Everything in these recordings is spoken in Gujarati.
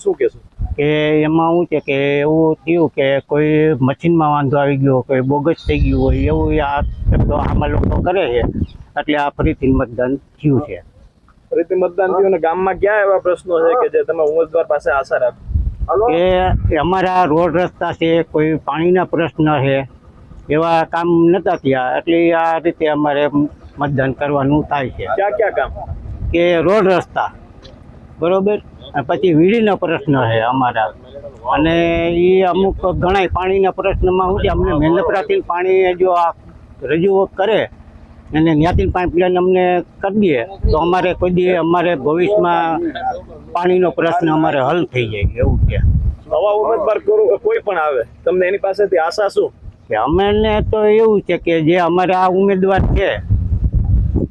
શું કહેશો? કે એમાં શું છે કે એવું થયું કે કોઈ મશીનમાં વાંધો આવી ગયો કોઈ બોગસ થઈ ગયું હોય એવું આ શબ્દો આમાં લોકો કરે છે. એટલે આ ફરીથી મતદાન થયું છે. ફરીથી મતદાન થયું અને ગામમાં ક્યાં એવા પ્રશ્નો છે કે જે તમે ઉમેદવાર પાસે આશા રાખો? કે અમારા રોડ રસ્તા છે કોઈ પાણીના પ્રશ્ન છે એવા કામ નતા થયા. એટલે આ રીતે અમારે મતદાન કરવાનું થાય છે. ક્યાં ક્યાં કામ? કે રોડ રસ્તા. બરોબર? પછી વીડીનો પ્રશ્ન છે અમારા. અને એ અમુક ઘણા પાણીના પ્રશ્નમાં શું છે અમને મહેનપરાથી પાણી જો આ રજૂ કરે અને ત્યાંથી પાઇપલાઇન અમને કરી દઈએ તો અમારે કોઈ દી અમારે ભવિષ્યમાં પાણીનો પ્રશ્ન અમારે હલ થઈ જાય એવું છે. નવા ઉમેદવાર કરો કોઈ પણ આવે તમને એની પાસેથી આશા શું? કે અમને તો એવું છે કે જે અમારા આ ઉમેદવાર છે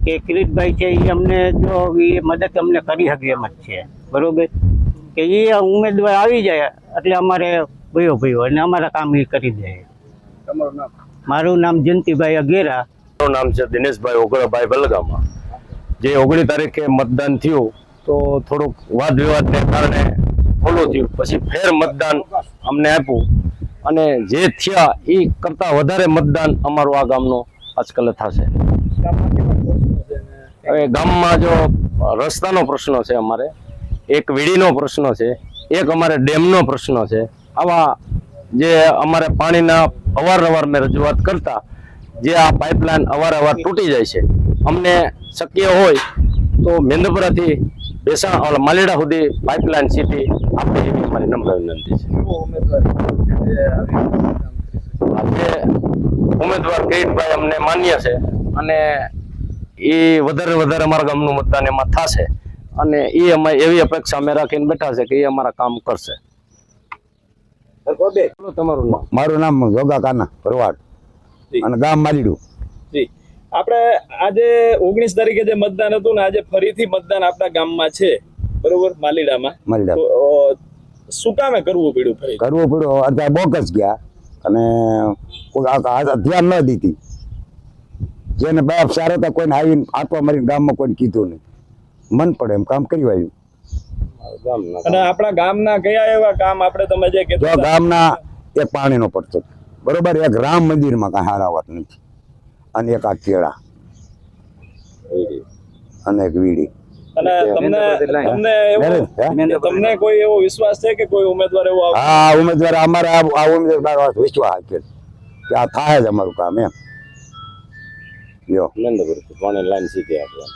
કે કિરીટભાઈ છે એ અમને જો એ મદદ અમને કરી શકે એમ જ છે. બરોબર? કે એ ઉમેદવાર આવી જાય એટલે અમારે ભયો ભયો અને અમારા કામ એ કરી દે. મારું નામ જયંતિભાઈ અગેરા. મારું નામ છે દિનેશભાઈ ઓગળભાઈ બલગામા જે ઓગણી તારીખે મતદાન થયું તો થોડુંક વાદ વિવાદને કારણે ફોલો થયું. પછી ફેર મતદાન અમને આપ્યું. અને જે થયા એ કરતાં વધારે મતદાન અમારું આ ગામનું આજકાલ થશે. હવે ગામમાં જો રસ્તાનો પ્રશ્ન છે અમારે એક વીડીનો પ્રશ્ન છે એક અમારે ડેમનો પ્રશ્ન છે. આવા જે અમારે પાણીના અવારનવાર મેં રજૂઆત કરતા જે આ પાઇપલાઇન અવારનવાર તૂટી જાય છે અમને શક્ય હોય તો મેંદપુરાથી બેસા માલેડા સુધી પાઇપલાઇન સીધી આપે એવી અમારી નમ્ર વિનંતી છે. આજે ઉમેદવાર કિરીટભાઈ અમને માન્ય છે અને એ વધારે વધારે અમારા ગામનું મતદાન એમાં થશે. અને એ અમે એવી અપેક્ષા અમે રાખીને બેઠા છે કે એ અમારા કામ કરશે. તમારું નામ. મારું નામ યોગા કાના ભરવાડ. અને ગામ મારીડું. જી. આપણે આજે ઓગણીસ તારીખે જે મતદાન હતું ને આજે ફરીથી મતદાન આપણા ગામમાં છે. બરોબર? માલીડામાં. માલીડા. શું કામે કરવું પડ્યું ફરી? કરવું પડ્યું. અત્યારે બોકસ ગયા અને કોઈ આ- આ ધ્યાન ન દીધી. જેને બાપ સારા હતા કોઈને આવીને આંટવા મારીને ગામમાં કોઈને કીધું નહીં. મન પડે એમ કામ કર્યું આવ્યું. અને આપણા ગામના કયા એવા કામ આપણે તમે જે કીધું ગામના એક પાણીનો પડતો બરોબર એક રામ મંદિરમાં કાંઈ હારા વાત નથી. અને એક આ કેળા. અને એક વીડી. અને તમને તમને એવો તમને કોઈ એવો વિશ્વાસ છે કે કોઈ ઉમેદવાર એવો? હા ઉમેદવાર અમારા આ ઉમેદવાર વિશ્વાસ છે કે આ થાય જ અમારું કામ એમ. લ્યો. નંદપુર પાણી લાઈન સીધી આપણે